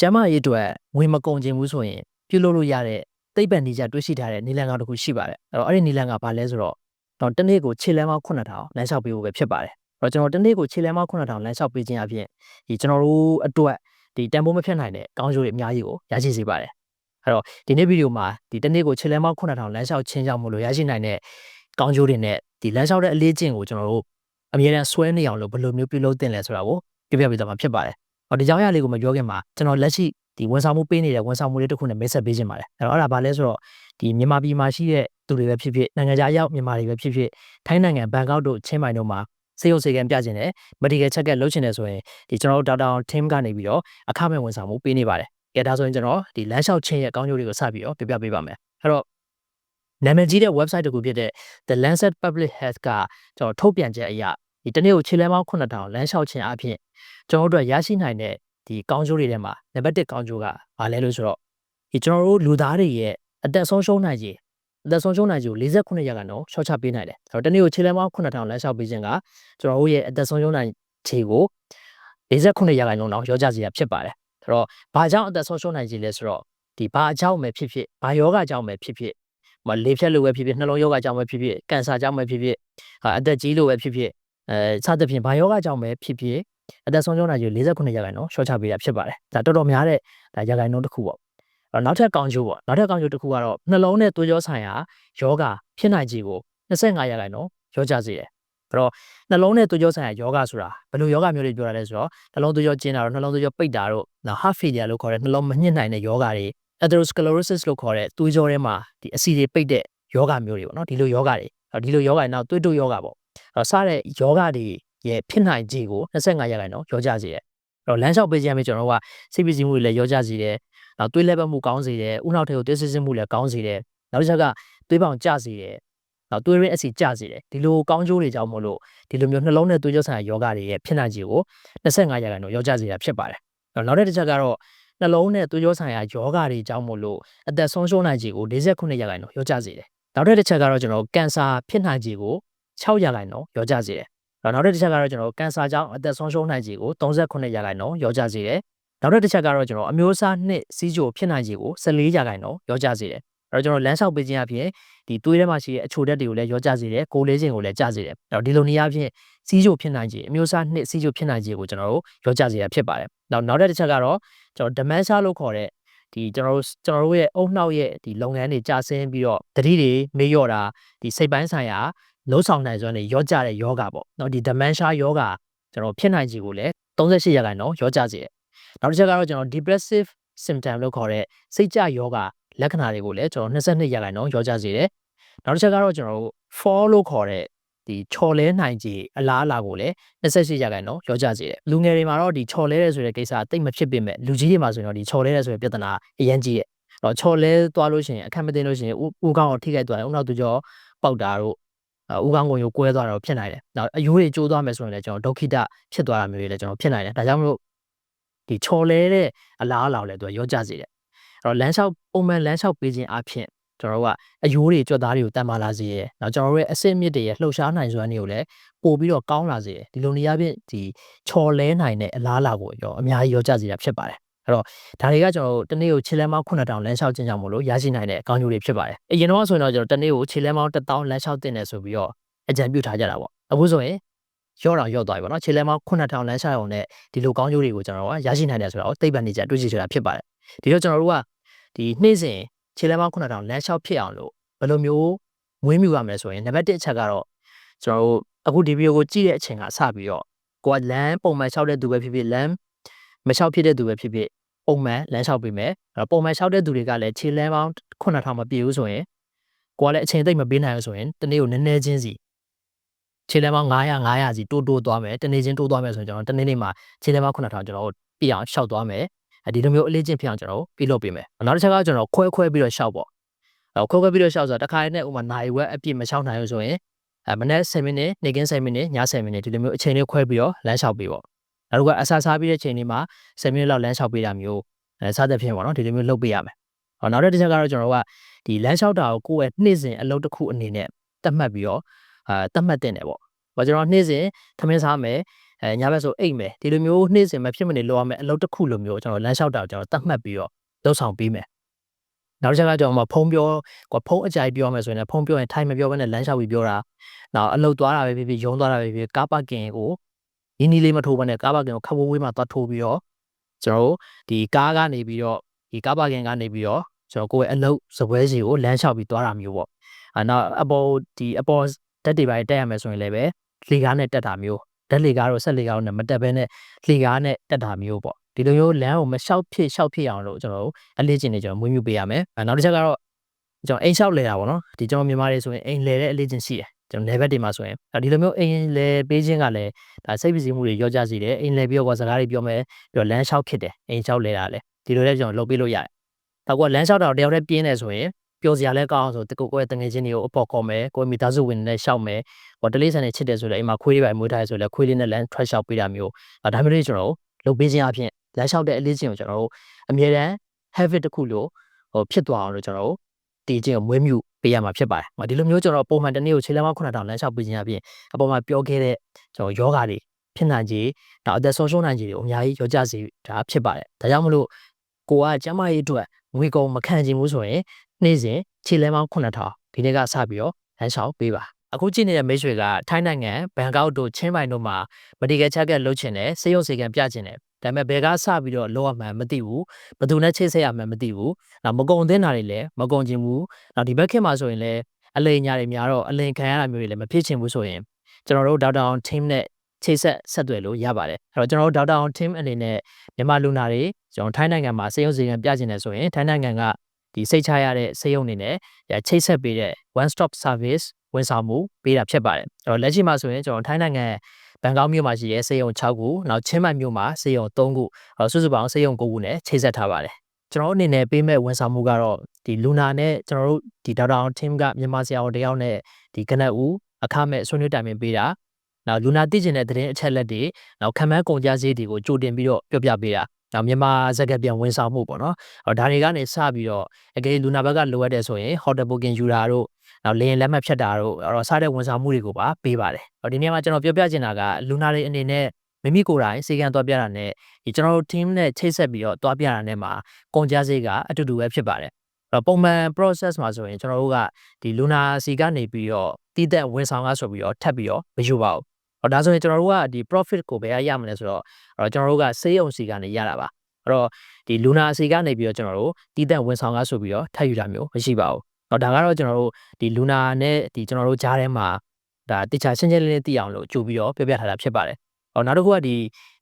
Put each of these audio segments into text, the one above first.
ကျမ်းမာရေးအတွက်ဝင်မကုန်ခြင်းဘူးဆိုရင်ပြုလုပ်လို့ရတဲ့သိပ္ပံနည်းကျတွေ့ရှိထားတဲ့နည်းလမ်းကောင်းတစ်ခုရှိပါတယ်အဲ့တော့အဲ့ဒီနည်းလမ်းကဘာလဲဆိုတော့တော့တစ်နေ့ကိုခြေလမ်းပေါင်း9000လမ်းလျှောက်ပေးဖို့ပဲဖြစ်ပါတယ်အဲ့တော့ကျွန်တော်တစ်နေ့ကိုခြေလမ်းပေါင်း9000လမ်းလျှောက်ပေးခြင်းအပြင်ဒီကျွန်တော်တို့အတွက်ဒီတန်ဖိုးမဖြစ်နိုင်တဲ့ကောင်းကျိုးတွေအများကြီးကိုရရှိစေပါတယ်အဲ့တော့ဒီနေ့ဗီဒီယိုမှာဒီတစ်နေ့ကိုခြေလမ်းပေါင်း9000လမ်းလျှောက်ခြင်းကြောင့်မလို့ရရှိနိုင်တဲ့ကောင်းကျိုးတွေနဲ့ဒီလမ်းလျှောက်တဲ့အလေးကျင့်ကိုကျွန်တော်တို့အမြဲတမ်းဆွဲနေအောင်လို့ဘယ်လိုမျိုးပြုလုပ်တင်လဲဆိုတာကိုပြပြပေးသွားမှာဖြစ်ပါတယ်။ ဟောဒီကြောင်းရလေးကိုမပြောခင်မှာကျွန်တော်လက်ရှိဒီဝန်ဆောင်မှုပေးနေတဲ့ဝန်ဆောင်မှုလေးတစ်ခုနဲ့မိတ်ဆက်ပေးခြင်းပါတယ်။အဲ့တော့အဲ့ဒါဘာလဲဆိုတော့ဒီမြန်မာပြည်မှာရှိတဲ့သူတွေပဲဖြစ်ဖြစ်နိုင်ငံခြားရောက်မြန်မာတွေပဲဖြစ်ဖြစ်ထိုင်းနိုင်ငံဘန်ကောက်တို့ချင်းမိုင်တို့မှာစေရုံစေကံပြခြင်းနဲ့ medical check up လုပ်ချင်တယ်ဆိုရင်ဒီကျွန်တော်တို့ Dr. Team ကနေပြီးတော့အခမဲ့ဝန်ဆောင်မှုပေးနေပါတယ်။ကဲဒါဆိုရင်ကျွန်တော်ဒီလမ်းလျှောက်ချင်းရဲ့အကောင်းကျိုးတွေကိုစပြီးတော့ပြပြပေးပါမယ်။အဲ့တော့နာမည်ကြီးတဲ့ website တစ်ခုဖြစ်တဲ့ The Lancet Public Health ကကျွန်တော်ထုတ်ပြန်ချက်အရ ဒီတနေ့ကိုခြေလမ်းပေါင်း9000လမ်းလျှောက်ခြင်းအပြင်ကျွန်တော်တို့အတွက်ရရှိနိုင်တဲ့ဒီကောင်းကျိုးတွေထဲမှာနံပါတ်1ကောင်းကျိုးကဘာလဲလို့ဆိုတော့ဒီကျွန်တော်တို့လူသားတွေရဲ့အသက်ဆုံးရှုံးနိုင်ခြင်းအသက်ဆုံးရှုံးနိုင်ခြင်းကို48ရာခိုင်နှုန်းရှော့ချပေးနိုင်တယ်။ဆိုတော့တနေ့ကိုခြေလမ်းပေါင်း9000လမ်းလျှောက်ပေးခြင်းကကျွန်တော်တို့ရဲ့အသက်ဆုံးရှုံးနိုင်ခြင်းကို48ရာခိုင်နှုန်းလောက်ရောကြစေရဖြစ်ပါတယ်။ဆိုတော့ဘာကြောင့်အသက်ဆုံးရှုံးနိုင်ခြင်းလဲဆိုတော့ဒီဘာအကြောင်းပဲဖြစ်ဖြစ်ဘာယောဂအကြောင်းပဲဖြစ်ဖြစ်မလေဖြတ်လို့ပဲဖြစ်ဖြစ်နှလုံးယောဂအကြောင်းပဲဖြစ်ဖြစ်ကင်ဆာအကြောင်းပဲဖြစ်ဖြစ်အသက်ကြီးလို့ပဲဖြစ်ဖြစ် အဲစသဖြင့်ဘာယောဂအကြောင်းပဲဖြစ်ဖြစ်အသက်ဆုံးရှုံးနိုင်ခြင်း48ရာခိုင်နှုန်းရှော့ချပေးတာဖြစ်ပါတယ်။ဒါတော်တော်များတဲ့ဒါရာခိုင်နှုန်းတစ်ခုပေါ့။အဲ့နောက်ထပ်ကောင်းကျိုးပေါ့နောက်ထပ်ကောင်းကျိုးတစ်ခုကတော့နှလုံးနဲ့သွေးကြောဆိုင်ရာယောဂဖြစ်နိုင်ခြင်းကို25ရာခိုင်နှုန်းရောကြစေတယ်။အဲ့တော့နှလုံးနဲ့သွေးကြောဆိုင်ရာယောဂဆိုတာဘယ်လိုယောဂမျိုးတွေပြောရလဲဆိုတော့နှလုံးသွေးကြောကျဉ်တာတော့နှလုံးသွေးကြောပိတ်တာတော့နောက် heart failure လို့ခေါ်တဲ့နှလုံးမညှစ်နိုင်တဲ့ယောဂတွေ atherosclerosis လို့ခေါ်တဲ့သွေးကြောထဲမှာဒီအဆီတွေပိတ်တဲ့ယောဂမျိုးတွေပေါ့နော်ဒီလိုယောဂတွေဒီလိုယောဂတွေနောက်သွေးတို့ယောဂပေါ့အဲ့တော့ စတဲ့ယောဂတွေရဲ့ဖြစ်နိုင်ခြေကို25ရာခိုင်နှုန်းရောကြစေတယ်အဲ့တော့လမ်းလျှောက်ပေးခြင်းအပြင်ကျွန်တော်တို့ကစိတ်ပစ္စည်းမှုတွေလည်းရောကြစေတယ်နောက်သွေးလက်ပတ်မှုကောင်းစေတယ်ဥနောက်ထဲကိုသွေးစစ်စစ်မှုလည်းကောင်းစေတယ်နောက်တစ်ချက်ကသွေးပေါင်ကျစေတယ်နောက်သွေးရင်းအဆီကျစေတယ်ဒီလိုကောင်းကျိုးတွေကြောင့်မို့လို့ဒီလိုမျိုးနှလုံးနဲ့သွေးကြောဆိုင်ရာယောဂတွေရဲ့ဖြစ်နိုင်ခြေကို25ရာခိုင်နှုန်းရောကြစေတာဖြစ်ပါတယ်နောက်တစ်ချက်ကတော့နှလုံးနဲ့သွေးကြောဆိုင်ရာယောဂတွေကြောင့်မို့လို့အသက်ဆုံးရှုံးနိုင်ခြေကို49ရာခိုင်နှုန်းရောကြစေတယ်နောက်တစ်ချက်ကတော့ကျွန်တော်ကင်ဆာဖြစ်နိုင်ခြေကို 6ရာခိုင်နှုန်းရောကြစေတယ်နောက်တစ်ချက်ကတော့ကျွန်တော်ကင်ဆာကြောင့်အသက်ဆုံးရှုံးနိုင်ခြေကို38ရာခိုင်နှုန်းရောကြစေတယ်နောက်တစ်ချက်ကတော့ကျွန်တော်အမျိုးအစားနှစ်စီးချိုဖြစ်နိုင်ခြေကို14ရာခိုင်နှုန်းရောကြစေတယ်အဲ့တော့ကျွန်တော်လမ်းလျှောက်ပေးခြင်းအပြင်ဒီသွေးထဲမှာရှိတဲ့အချိုဓာတ်တွေကိုလည်းရောကြစေတယ်ကိုယ်လေးခြင်းကိုလည်းကြစေတယ်အဲ့တော့ဒီလိုနေရာဖြင့်စီးချိုဖြစ်နိုင်ခြေအမျိုးအစားနှစ်စီးချိုဖြစ်နိုင်ခြေကိုကျွန်တော်တို့ရောကြစေတာဖြစ်ပါတယ်နောက်နောက်တစ်ချက်ကတော့ကျွန်တော် dementia လို့ခေါ်တဲ့ဒီကျွန်တော်တို့ကျွန်တော်တို့ရဲ့အုံနှောက်ရဲ့ဒီလုပ်ငန်းတွေကြာဆင်းပြီးတော့တတိတွေမေ့လျော့တာဒီစိတ်ပိုင်းဆိုင်ရာ လုံးဆောင်နိုင်စွမ်းတွေရောကြတဲ့ယောဂပေါ့နော်ဒီ dementia ယောဂကျွန်တော်ဖြစ်နိုင်ခြေကိုလည်း38ရာခိုင်နှုန်းရောကြစေတယ်နောက်တစ်ချက်ကတော့ကျွန်တော် depressive symptom လို့ခေါ်တဲ့စိတ်ကြယောဂလက္ခဏာတွေကိုလည်းကျွန်တော်22ရာခိုင်နှုန်းရောကြစေတယ်နောက်တစ်ချက်ကတော့ကျွန်တော်တို့ fall လို့ခေါ်တဲ့ဒီချော်လဲနိုင်ခြေအလားအလာကိုလည်း28ရာခိုင်နှုန်းရောကြစေတယ်လူငယ်တွေမှာတော့ဒီချော်လဲတဲ့ဆိုတဲ့ကိစ္စတိတ်မဖြစ်ပေမဲ့လူကြီးတွေမှာဆိုရင်တော့ဒီချော်လဲတဲ့ဆိုတဲ့ပြဿနာအရင်ကြီးရဲ့တော့ချော်လဲသွားလို့ရှိရင်အခက်မသိလို့ရှိရင်ဦးကောင်းအောင်ထိခိုက်သွားတယ်ဦးနောက်သူကျော်ပေါက်တာတို့ ဦးကောင်းကိုရိုးကွဲသွားတာတော့ဖြစ်နိုင်တယ်နောက်အယိုးတွေကျိုးသွားမယ်ဆိုရင်လည်းကျွန်တော်ဒုက္ခိတဖြစ်သွားတာမျိုးတွေလည်းကျွန်တော်ဖြစ်နိုင်တယ်ဒါကြောင့်မလို့ဒီချော်လဲတဲ့အလားအလာကိုလည်းသူကရောကြစေတယ်အဲ့တော့လမ်းလျှောက်ပုံမှန်လမ်းလျှောက်ပေးခြင်းအဖြစ်ကျွန်တော်တို့ကအယိုးတွေကြွက်သားတွေကိုတန်မာလာစေရယ်။နောက်ကျွန်တော်တို့ရဲ့အဆင့်မြစ်တွေရဲ့လှုပ်ရှားနိုင်စွမ်းတွေကိုလည်းပို့ပြီးတော့ကောင်းလာစေရယ်။ဒီလိုနေရာဖြင့်ဒီချော်လဲနိုင်တဲ့အလားအလာကိုရောအများကြီးရောကြစေတာဖြစ်ပါတယ်။ အဲ့တော့ဒါတွေကကျွန်တော်တို့တနေ့ကိုခြေလမ်းပေါင်း9000လမ်းလျှောက်ခြင်းကြောင့်မို့လို့ရရှိနိုင်တဲ့အကောင်းကျိုးတွေဖြစ်ပါတယ်။အရင်တော့ဆိုရင်တော့ကျွန်တော်တနေ့ကိုခြေလမ်းပေါင်း1000လမ်းလျှောက်တင်တယ်ဆိုပြီးတော့အကြံပြုထားကြတာပေါ့။အခုဆိုရင်ရော့တော့ရော့သွားပြီပေါ့နော်ခြေလမ်းပေါင်း9000လမ်းလျှောက်ရုံနဲ့ဒီလိုကောင်းကျိုးတွေကိုကျွန်တော်တို့ကရရှိနိုင်တယ်ဆိုတော့သိပ္ပံနေကြတွေ့ရှိဆိုတာဖြစ်ပါတယ်။ဒီတော့ကျွန်တော်တို့ကဒီနေ့စဉ်ခြေလမ်းပေါင်း9000လမ်းလျှောက်ဖြစ်အောင်လို့ဘယ်လိုမျိုးဝင်းမြူရမလဲဆိုရင်နံပါတ်1အချက်ကတော့ကျွန်တော်တို့အခုဒီဗီဒီယိုကိုကြည့်တဲ့အချိန်ကစပြီးတော့ကိုကလမ်းပုံမှန်လျှောက်တဲ့သူပဲဖြစ်ဖြစ်လမ်း မလျှောက်ဖြစ်တဲ့သူပဲဖြစ်ဖြစ်ပုံမှန်လမ်းလျှောက်ပေးမယ်အဲ့ပုံမှန်လျှောက်တဲ့သူတွေကလည်းခြေလမ်းပေါင်း9000မပြည့်ဘူးဆိုရင်ကိုကလည်းအချိန်သိပ်မပေးနိုင်ဘူးဆိုရင်တနေ့ကိုနည်းနည်းချင်းစီခြေလမ်းပေါင်း900 900စီတိုးတိုးသွားမယ်တနေ့ချင်းတိုးသွားမယ်ဆိုရင်ကျွန်တော်တနေ့နေ့မှာခြေလမ်းပေါင်း9000ကျွန်တော်တို့ပြအောင်လျှောက်သွားမယ်ဒီလိုမျိုးအလေးချင်းဖြစ်အောင်ကျွန်တော်တို့ပြုလုပ်ပေးမယ်နောက်တစ်ချက်ကကျွန်တော်ခွဲခွဲပြီးတော့လျှောက်ပေါ့အဲခွဲခွဲပြီးတော့ရှောက်ဆိုတာတစ်ခါနဲ့ဥမာနိုင်ဝက်အပြည့်မရှောက်နိုင်ဘူးဆိုရင်အဲမနေ့10မိနစ်နေ့ကင်း10မိနစ်ည10မိနစ်ဒီလိုမျိုးအချိန်လေးခွဲပြီးတော့လမ်းလျှောက်ပေးပေါ့ နောက်တစ်ခုကအစားစားပြီးတဲ့ချိန်လေးမှာ10မိနစ်လောက်လမ်းလျှောက်ပေးတာမျိုးအဲစားတဲ့ဖြစ်ပေါ့နော်ဒီလိုမျိုးလုပ်ပေးရမယ်ဟောနောက်တစ်ချက်ကတော့ကျွန်တော်တို့ကဒီလမ်းလျှောက်တာကိုကိုယ့်ရဲ့နေ့စဉ်အလုပ်တစ်ခုအနေနဲ့တတ်မှတ်ပြီးတော့အာတတ်မှတ်တင်တယ်ပေါ့ဘာကျွန်တော်နေ့စဉ်သမင်းစားမယ်အဲအဲညဘက်ဆိုအိတ်မယ်ဒီလိုမျိုးနေ့စဉ်မဖြစ်မနေလိုရမယ်အလုပ်တစ်ခုလိုမျိုးကျွန်တော်လမ်းလျှောက်တာကိုကျွန်တော်တတ်မှတ်ပြီးတော့လုပ်ဆောင်ပေးမယ်နောက်တစ်ချက်ကကျွန်တော်မဖုံးပြောကွာဖုံးအကြိုက်ပြောမယ်ဆိုရင်လည်းဖုံးပြောရင်ထိုင်မပြောဘဲနဲ့လမ်းလျှောက်ပြီးပြောတာနောက်အလုပ်သွားတာပဲဖြစ်ဖြစ်ရုံးသွားတာပဲဖြစ်ဖြစ်ကားပါကင်ကို ရင်းနှီးလေးမထိုးဘဲနဲ့ကားပါကင်ကိုခပ်ဝေးဝေးမှသွားထိုးပြီးတော့ကျွန်တော်တို့ဒီကားကနေပြီးတော့ဒီကားပါကင်ကနေပြီးတော့ကျွန်တော်ကိုယ့်ရဲ့အလုပ်စပွဲစီကိုလမ်းလျှောက်ပြီးသွားတာမျိုးပေါ့အဲနောက်အပေါ်ဒီအပေါ်တက်တွေပိုင်းတက်ရမယ်ဆိုရင်လည်းပဲလေကားနဲ့တက်တာမျိုးဓာတ်လေကားတော့ဆက်လေကားတော့မတက်ဘဲနဲ့လေကားနဲ့တက်တာမျိုးပေါ့ဒီလိုမျိုးလမ်းကိုမလျှောက်ဖြစ်လျှောက်ဖြစ်အောင်လို့ကျွန်တော်တို့အလေးကျင့်နေကျွန်တော်မွေးမြူပေးရမယ်အဲနောက်တစ်ချက်ကတော့ကျွန်တော်အိမ်လျှောက်လဲတာပေါ့နော်ဒီကျွန်တော်မြန်မာတွေဆိုရင်အိမ်လဲတဲ့အလေးကျင့်ရှိတယ် ကျွန်တော် level တွေမှာဆိုရင်ဒီလိုမျိုးအိမ်လဲပေးခြင်းကလည်းဒါစိတ်ပစ္စည်းမှုတွေရောကြစေတယ်အိမ်လဲပြီးတော့စကားတွေပြောမယ်ပြီးတော့လမ်းလျှောက်ဖြစ်တယ်အိမ်လျှောက်လဲတာလည်းဒီလိုလည်းကျွန်တော်လုပ်ပေးလို့ရတယ်တော့ကလမ်းလျှောက်တာတယောက်တည်းပြင်းနေဆိုရင်ပျော်စရာလည်းကောင်းအောင်ဆိုတကူကိုယ့်ရဲ့တငယ်ချင်းတွေကိုအပေါ်ခေါ်မယ်ကိုယ့်မိသားစုဝင်တွေနဲ့ရှောက်မယ်ဟောတလေးဆန်နဲ့ချစ်တယ်ဆိုလည်းအိမ်မှာခွေးတွေပဲမွေးထားရဆိုလည်းခွေးလေးနဲ့လမ်း trash ရှောက်ပေးတာမျိုးဒါမျိုးလေးကျွန်တော်လုပ်ပေးခြင်းအပြင်လမ်းလျှောက်တဲ့အလေးချင်းကိုကျွန်တော်တို့အမြဲတမ်း habit တစ်ခုလို့ဟိုဖြစ်သွားအောင်လို့ကျွန်တော်တို့တည်ခြင်းကိုမွေးမြူ ပေးရမှာဖြစ်ပါတယ်ဒီလိုမျိုးကျွန်တော်ပုံမှန်တစ်နေ့ကိုခြေလမ်းမ9000လမ်းလျှောက်ပေးခြင်းအပြင်အပေါ်မှာပြောခဲ့တဲ့ကျွန်တော်ယောဂတွေဖြစ်နိုင်ခြေနောက်အသက်ဆုံးရှုံးနိုင်ခြေတွေအများကြီးရောကြစေတာဖြစ်ပါတယ်ဒါကြောင့်မလို့ကိုကကျမရေးအတွက်ငွေကုန်မခံချင်ဘူးဆိုရင်နေ့စဉ်ခြေလဲမောင်း9000ဒီနေ့ကစပြီးတော့လမ်းလျှောက်ပေးပါအခုကြည့်နေတဲ့မိတ်ဆွေကထိုင်းနိုင်ငံဘန်ကောက်တို့ချင်းပိုင်တို့မှာ medical check လုပ်ချင်တယ်စေယုံစေကန်ပြချင်တယ် ဒါပေမဲ့ဘယ်ကစပြီးတော့လောက်ရမှန်းမသိဘူးဘယ်သူနဲ့ချိတ်ဆက်ရမှန်းမသိဘူးနောက်မကုံသင်းတာတွေလည်းမကုံချင်ဘူးနောက်ဒီဘက်ခေတ်မှာဆိုရင်လည်းအလိန်ညာတွေများတော့အလိန်ခံရတာမျိုးတွေလည်းမဖြစ်ချင်ဘူးဆိုရင်ကျွန်တော်တို့ဒေါက်တာအောင် team နဲ့ချိတ်ဆက်ဆက်သွယ်လို့ရပါတယ်အဲ့တော့ကျွန်တော်တို့ဒေါက်တာအောင် team အနေနဲ့မြန်မာလူနာတွေကျွန်တော်ထိုင်းနိုင်ငံမှာစေယုံစေကန်ပြချင်တယ်ဆိုရင်ထိုင်းနိုင်ငံကဒီစိတ်ချရတဲ့စေယုံအနေနဲ့ချိတ်ဆက်ပေးတဲ့ one stop service ဝန်ဆောင်မှုပေးတာဖြစ်ပါတယ်အဲ့တော့လက်ရှိမှာဆိုရင်ကျွန်တော်ထိုင်းနိုင်ငံ ဘန်ကောက်မြို့မှာရှိတဲ့စေယုံ6ခုနောက်ချင်းမိုင်မြို့မှာစေယုံ3ခုအဲ့စုစုပေါင်းစေယုံ9ခုနဲ့ချိတ်ဆက်ထားပါတယ်ကျွန်တော်အနေနဲ့ပေးမဲ့ဝန်ဆောင်မှုကတော့ဒီလူနာနဲ့ကျွန်တော်တို့ဒီဒေါက်တာအောင် team ကမြန်မာဆရာဝန်တယောက်နဲ့ဒီကနက်ဦးအခမဲ့ဆွေးနွေးတိုင်ပင်ပေးတာနောက်လူနာသိကျင်တဲ့သတင်းအချက်လက်တွေနောက်ခံမှန်းကုန်ကြစည်တွေကိုကြိုတင်ပြီးတော့ပြောပြပေးတာနောက်မြန်မာစကားပြန်ဝန်ဆောင်မှုပေါ့နော်။အော်ဒါတွေကနေစပြီးတော့အကယ်လူနာဘက်ကလိုအပ်တယ်ဆိုရင် hotel booking ယူတာတို့ နောက်လေရင်လက်မှတ်ဖြတ်တာတို့အော်စားတဲ့ဝန်ဆောင်မှုတွေကိုပါပေးပါတယ်။အော်ဒီနေရာမှာကျွန်တော်ပြောပြချင်တာကလူနာတွေအနေနဲ့မိမိကိုယ်တိုင်စေကံသွားပြတာနဲ့ဒီကျွန်တော်တို့ team နဲ့ချိတ်ဆက်ပြီးတော့သွားပြတာနဲ့မှာကုန်ကြစေကအတူတူပဲဖြစ်ပါတယ်။အဲ့တော့ပုံမှန် process မှာဆိုရင်ကျွန်တော်တို့ကဒီလူနာစီကနေပြီးတော့တည်တဲ့ဝန်ဆောင်ကဆိုပြီးတော့ထပ်ပြီးတော့မယူပါဘူးဟောဒါဆိုရင်ကျွန်တော်တို့ကဒီ profit ကိုဘယ်ရရမလဲဆိုတော့အဲ့တော့ကျွန်တော်တို့ကစေးအောင်စီကနေရတာပါအဲ့တော့ဒီလူနာစီကနေပြီးတော့ကျွန်တော်တို့တည်တဲ့ဝန်ဆောင်ကားဆိုပြီးတော့ထပ်ယူတာမျိုးမရှိပါဘူး။ တော့ဒါကတော့ကျွန်တော်တို့ဒီလူနာနဲ့ဒီကျွန်တော်တို့ကြားထဲမှာဒါတခြားရှင်းရှင်းလင်းလင်းသိအောင်လို့ကြိုပြီးတော့ပြောပြထားတာဖြစ်ပါတယ်။ဟောနောက်တစ်ခုကဒီ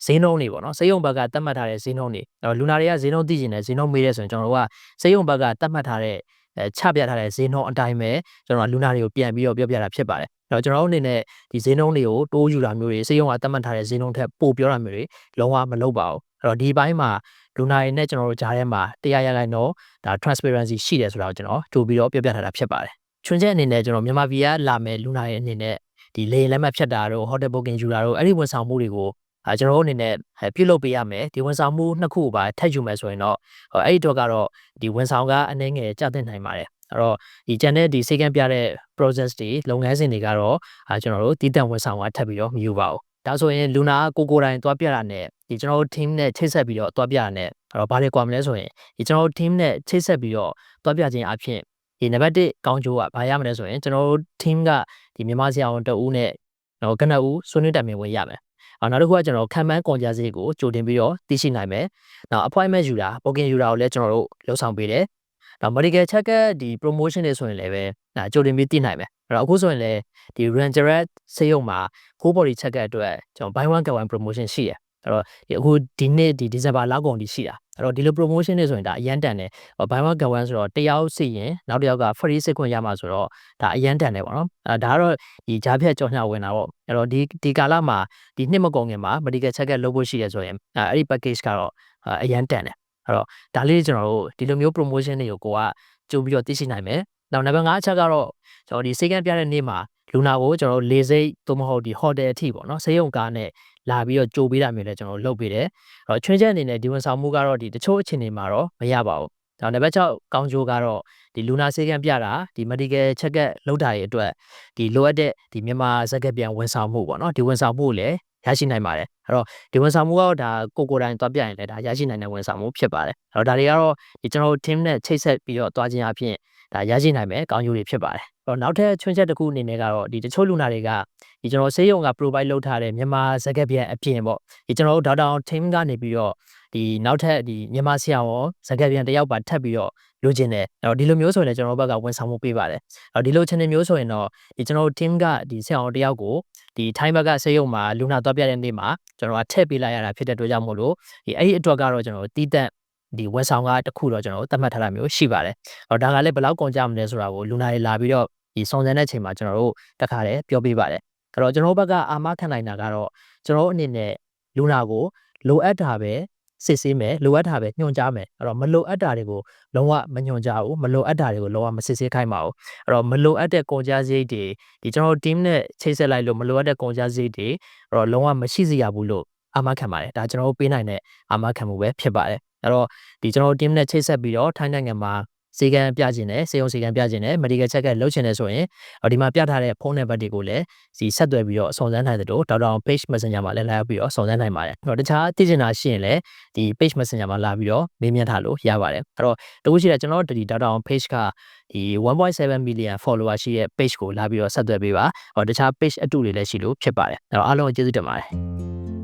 ဈေးနှုန်းတွေပေါ့နော်။စေယုံဘက်ကတတ်မှတ်ထားတဲ့ဈေးနှုန်းတွေ။အဲ့တော့လူနာတွေကဈေးနှုန်းသိကျင်တယ်ဈေးနှုန်းမေးရဲဆိုရင်ကျွန်တော်တို့ကစေယုံဘက်ကတတ်မှတ်ထားတဲ့အဲချပြထားတဲ့ဈေးနှုန်းအတိုင်းပဲကျွန်တော်ကလူနာတွေကိုပြန်ပြီးတော့ပြောပြတာဖြစ်ပါတယ်တော့ကျွန်တော်တို့အနေနဲ့ဒီဈေးနှုန်းတွေကိုတိုးယူတာမျိုးတွေစေယုံကသတ်မှတ်ထားတဲ့ဈေးနှုန်းထက်ပိုပြောတာမျိုးတွေလုံးဝမလုပ်ပါဘူး အဲ့တော့ဒီဘိုင်းမှာလူနာတွေနဲ့ကျွန်တော်တို့ကြားထဲမှာတရားရခိုင်တော့ဒါ transparency ရှိတယ်ဆိုတာကိုကျွန်တော်ကြိုပြီးတော့ပြောပြထားတာဖြစ်ပါတယ်ချွန်းချက်အနေနဲ့ကျွန်တော်မြန်မာပြည်ကလာမဲ့လူနာတွေအနေနဲ့ဒီလေလက်မှတ်ဖြတ်တာတို့ hotel booking ယူတာတို့အဲ့ဒီဝန်ဆောင်မှုတွေကိုအဲကျွန်တော်တို့အနေနဲ့ပြုလုပ်ပေးရမယ်ဒီဝန်ဆောင်မှုနှစ်ခုကိုပါထပ်ယူမယ်ဆိုရင်တော့အဲ့ဒီတော့ကတော့ဒီဝန်ဆောင်ကအနှဲငယ်ကျသင့်နိုင်ပါတယ်အဲ့တော့ဒီကျန်တဲ့ဒီစေကန်းပြတဲ့ process တွေလုပ်ငန်းစဉ်တွေကတော့အာကျွန်တော်တို့တည်တံ့ဝန်ဆောင်ကထပ်ပြီးတော့မယူပါဘူးဒါဆိုရင်လူနာကိုကိုတိုင်းသွားပြတာနဲ့ ဒီကျွန်တော်တို့ team နဲ့ချိတ်ဆက်ပြီးတော့သွားပြတာနဲ့အဲ့တော့ဘာတွေကွာမလဲဆိုရင်ဒီကျွန်တော်တို့ team နဲ့ချိတ်ဆက်ပြီးတော့သွားပြခြင်းအဖြစ်ဒီနံပါတ်1ကောင်းကျိုးကဘာရမလဲဆိုရင်ကျွန်တော်တို့ team ကဒီမြန်မာဆရာဝန်တအူးနဲ့တော့ကနအူးဆွေးနွေးတိုင်ပင်ဝင်ရမယ်။နောက်တစ်ခုကကျွန်တော်ခံမှန်းကုန်ကြစည်ကိုကြိုတင်ပြီးတော့သိရှိနိုင်မယ်။နောက် appointment ယူတာ booking ယူတာကိုလည်းကျွန်တော်တို့လှုပ်ဆောင်ပေးတယ်။နောက် medical check ကဒီ promotion တွေဆိုရင်လည်းပဲဒါကြိုတင်ပြီးသိနိုင်မယ်။အဲ့တော့အခုဆိုရင်လည်းဒီ Rangerat ဆေးရုံမှာ whole body check အတွက်ကျွန်တော် buy one get one promotion ရှိတယ်။ အဲ့တော့ဒီအခုဒီနေ့ဒီ December လကုန်ဒီရှိတာ။အဲ့တော့ဒီလို promotion တွေဆိုရင်ဒါအရန်တန်တယ်။ buy one get one ဆိုတော့တယောက်စီရင်နောက်တစ်ယောက်က free စစ်ခွင့်ရမှာဆိုတော့ဒါအရန်တန်တယ်ပေါ့နော်။အဲဒါကတော့ဒီဂျားဖြတ်ကြော်ညှဝင်တာပေါ့။အဲ့တော့ဒီဒီကာလမှာဒီနှစ်မကုန်ခင်မှာ medical check လုပ်ဖို့ရှိတယ်ဆိုရင်အဲအဲ့ဒီ package ကတော့အရန်တန်တယ်။အဲ့တော့ဒါလေးကျွန်တော်တို့ဒီလိုမျိုး promotion တွေကိုကိုကကြိုပြီးတော့သိရှိနိုင်မယ်။နောက်နံပါတ်5အချက်ကတော့ကျွန်တော်ဒီစေကန်းပြတဲ့နေ့မှာလူနာကိုကျွန်တော်လေစိတ်သို့မဟုတ်ဒီ hotel အထိပေါ့နော်ဆေးရုံကားနဲ့ လာပြီးတော့ကြိုပေးတာမျိုးလည်းကျွန်တော်လုပ်ပေးတယ်။အဲ့တော့ချွင်းချက်အနေနဲ့ဒီဝန်ဆောင်မှုကတော့ဒီတချို့အခြေအနေမှာတော့မရပါဘူး။ဒါနံပါတ်6ကောင်းကျိုးကတော့ဒီလူနာဆေးကန်းပြတာဒီ medical check up လုပ်တာရဲ့အတွက်ဒီလိုအပ်တဲ့ဒီမြန်မာစက်ကပြန်ဝန်ဆောင်မှုပေါ့နော်ဒီဝန်ဆောင်မှုကိုလည်းရရှိနိုင်ပါတယ်အဲ့တော့ဒီဝန်ဆောင်မှုကတော့ဒါကိုကိုယ်တိုင်သွားပြရင်လည်းဒါရရှိနိုင်တဲ့ဝန်ဆောင်မှုဖြစ်ပါတယ်အဲ့တော့ဒါတွေကတော့ဒီကျွန်တော်တို့ team နဲ့ချိတ်ဆက်ပြီးတော့သွားခြင်းအဖြစ်ဒါရရှိနိုင်မယ်ကောင်းကျိုးတွေဖြစ်ပါတယ်အဲ့ တော့နောက်ထပ်ချွင်းချက်တစ်ခုအနေနဲ့ကတော့ဒီတချို့လူနာတွေကဒီကျွန်တော်ဆေးရုံက provide လုပ်ထားတဲ့မြန်မာစကားပြန်အပြင်ပေါ့ဒီကျွန်တော်တို့ data team ကနေပြီးတော့ဒီနောက်ထပ်ဒီမြန်မာဆရာဝန်စကားပြန်တစ်ယောက်ပါထပ်ပြီးတော့လိုချင်တယ်အဲ့တော့ဒီလိုမျိုးဆိုရင်လည်းကျွန်တော်တို့ဘက်ကဝန်ဆောင်မှုပေးပါတယ်အဲ့တော့ဒီလို channel မျိုးဆိုရင်တော့ဒီကျွန်တော်တို့ team ကဒီဆရာဝန်တစ်ယောက်ကိုဒီထိုင်းဘက်ကဆေးရုံမှာလူနာသွားပြတဲ့နေ့မှာကျွန်တော်ကထည့်ပေးလိုက်ရတာဖြစ်တဲ့အတွက်ကြောင့်မို့လို့ဒီအဲ့ဒီအတွက်ကတော့ကျွန်တော်တို့တီးတက် ဒီဝန်ဆောင်ကတစ်ခုတော့ကျွန်တော်တို့သတ်မှတ်ထားတာမျိုးရှိပါတယ်။အော်ဒါကလည်းဘယ်လောက်ကုန်ကြမလဲဆိုတာကိုလူနာတွေလာပြီးတော့ဒီစုံစမ်းတဲ့ချိန်မှာကျွန်တော်တို့တခါတည်းပြောပေးပါတယ်။အဲ့တော့ကျွန်တော်တို့ဘက်ကအာမခံနိုင်တာကတော့ကျွန်တော်တို့အနေနဲ့လူနာကိုလိုအပ်တာပဲစစ်ဆေးမယ်လိုအပ်တာပဲညွှန်ကြားမယ်အဲ့တော့မလိုအပ်တာတွေကိုလုံးဝမညွှန်ကြားဘူးမလိုအပ်တာတွေကိုလုံးဝမစစ်ဆေးခိုင်းပါဘူးအဲ့တော့မလိုအပ်တဲ့ကုန်ကြစရိတ်တွေဒီကျွန်တော်တို့ team နဲ့ချိတ်ဆက်လိုက်လို့မလိုအပ်တဲ့ကုန်ကြစရိတ်တွေအဲ့တော့လုံးဝမရှိစေရဘူးလို့အာမခံပါတယ်ဒါကျွန်တော်တို့ပေးနိုင်တဲ့အာမခံမှုပဲဖြစ်ပါတယ် အဲ့တော့ဒီကျွန်တော်တို့ team နဲ့ချိတ်ဆက်ပြီးတော့ထိုင်းနိုင်ငံမှာစေကံပြခြင်းနဲ့စေုံစေကံပြခြင်းနဲ့ medical check ကလုပ်ချင်တယ်ဆိုရင်အော်ဒီမှာပြထားတဲ့ဖုန်းနံပါတ်တွေကိုလည်းစီဆက်သွယ်ပြီးတော့စုံစမ်းနိုင်တဲ့တို့ဒေါက်တာ page messenger မှာလည်းလာရောက်ပြီးတော့စုံစမ်းနိုင်ပါတယ်အဲ့တော့တခြားသိချင်တာရှိရင်လည်းဒီ page messenger မှာလာပြီးတော့မေးမြန်းထားလို့ရပါတယ်အဲ့တော့တခုရှိတယ်ကျွန်တော်တို့ဒီ data on page ကဒီ1.7 million follower ရှိတဲ့ page ကိုလာပြီးတော့ဆက်သွယ်ပေးပါဟောတခြား page အတူတွေလည်းရှိလို့ဖြစ်ပါတယ်အဲ့တော့အားလုံးကျေးဇူးတင်ပါတယ်